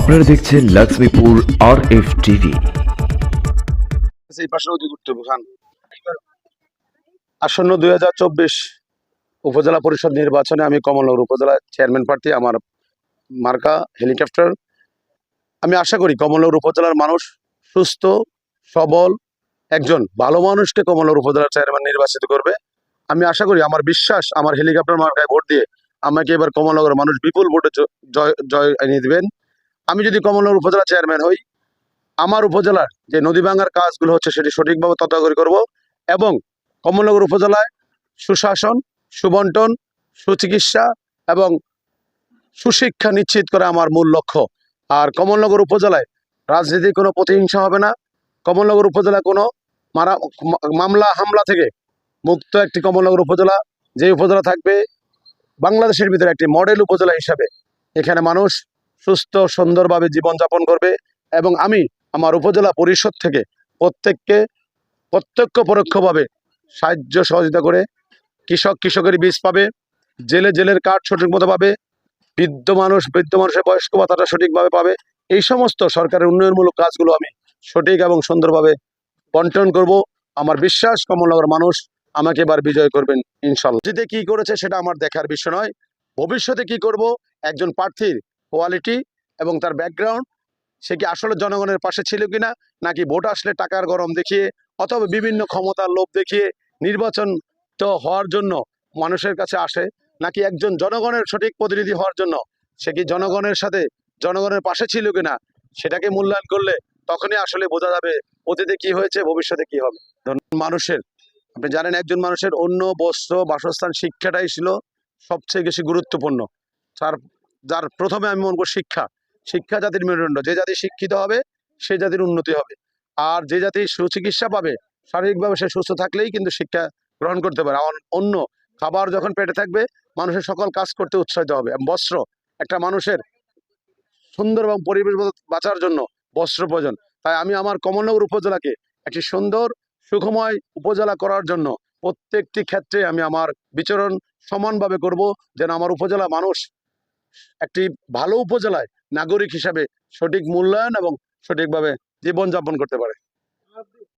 আপনারা দেখছেন লক্ষ্মীপুর আর F TV এই পাশে ওদিকে উঠতে খান আসন্ন দুই হাজার চব্বিশ উপজেলা পরিষদ নির্বাচনে আমি কমলনগর উপজেলা চেয়ারম্যান প্রার্থী, আমার মার্কা হেলিকপ্টার আমি আশা করি কমলনগর উপজেলার মানুষ সুস্থ, সবল, একজন ভালো মানুষকে কমলনগর উপজেলার চেয়ারম্যান নির্বাচিত করবে। আমি আশা করি, আমার বিশ্বাস, আমার হেলিকপ্টার মার্কায় ভোট দিয়ে আমাকে এবার কমলনগর মানুষ বিপুল ভোটে জয় জয় এনে দেবেন। আমি যদি কমলনগর উপজেলা চেয়ারম্যান হই, আমার উপজেলার যে নদী ভাঙার কাজগুলো হচ্ছে সেটি সঠিকভাবে তদারকি করব এবং কমলনগর উপজেলায় সুশাসন, সুবন্টন, সুচিকিৎসা এবং সুশিক্ষা নিশ্চিত করা আমার মূল লক্ষ্য। আর কমলনগর উপজেলায় রাজনীতির কোনো প্রতিহিংসা হবে না। কমলনগর উপজেলা কোনো মারা মামলা, হামলা থেকে মুক্ত একটি কমলনগর উপজেলা। যে উপজেলা থাকবে বাংলাদেশের ভিতরে একটি মডেল উপজেলা হিসাবে। এখানে মানুষ সুস্থ, সুন্দরভাবে জীবনযাপন করবে এবং আমি আমার উপজেলা পরিষদ থেকে প্রত্যেককে প্রত্যক্ষ পরোক্ষভাবে সাহায্য সহযোগিতা করে কৃষক কৃষকের বীজ পাবে, জেলে জেলের কাঠ সঠিক মতো পাবে বৃদ্ধ মানুষ, বৃদ্ধ মানুষের বয়স্ক ভাতাটা সঠিকভাবে পাবে। এই সমস্ত সরকারের উন্নয়নমূলক কাজগুলো আমি সঠিক এবং সুন্দরভাবে বন্টন করব। আমার বিশ্বাস কমলনগর মানুষ আমাকে এবার বিজয় করবেন ইনশাল্লাহ অতীতে কি করেছে সেটা আমার দেখার বিষয় নয়। ভবিষ্যতে কি করব? একজন প্রার্থীর কোয়ালিটি এবং তার ব্যাকগ্রাউন্ড, সে কি আসলে জনগণের পাশে ছিল কিনা, নাকি ভোট আসলে টাকার গরম দেখিয়ে অথবা বিভিন্ন ক্ষমতার লোভ দেখিয়ে নির্বাচন তো হওয়ার জন্য মানুষের কাছে আসে নাকি একজন জনগণের সঠিক প্রতিনিধি হওয়ার জন্য? সে কি জনগণের সাথে, জনগণের পাশে ছিল কিনা? সেটাকে মূল্যায়ন করলে তখনই আসলে বোঝা যাবে অতীতে কি হয়েছে, ভবিষ্যতে কি হবে। মানুষের, আপনি জানেন একজন মানুষের অন্য বস্ত্র, বাসস্থান, শিক্ষাটাই ছিল সবচেয়ে বেশি গুরুত্বপূর্ণ। তার, যার প্রথমে আমি মনে করব শিক্ষা। শিক্ষা জাতির মেরুদণ্ড। যে জাতি শিক্ষিত হবে, সে জাতির উন্নতি হবে। আর যে জাতি সুচিকিৎসা পাবে, শারীরিকভাবে সে সুস্থ থাকলেই কিন্তু শিক্ষা গ্রহণ করতে পারে। অন্য খাবার যখন পেটে থাকবে, মানুষের সকল কাজ করতে উৎসাহিত হবে। বস্ত্র, একটা মানুষের সুন্দর এবং পরিবেশ বাঁচার জন্য বস্ত্র প্রয়োজন। তাই আমি আমার কমলনগর উপজেলাকে একটি সুন্দর, সুখময় উপজেলা করার জন্য প্রত্যেকটি ক্ষেত্রে আমি আমার বিচরণ সমানভাবে করব, যেন আমার উপজেলা মানুষ একটি ভালো উপজেলায় নাগরিক হিসাবে সঠিক মূল্যায়ন এবং সঠিকভাবে জীবনযাপন করতে পারে।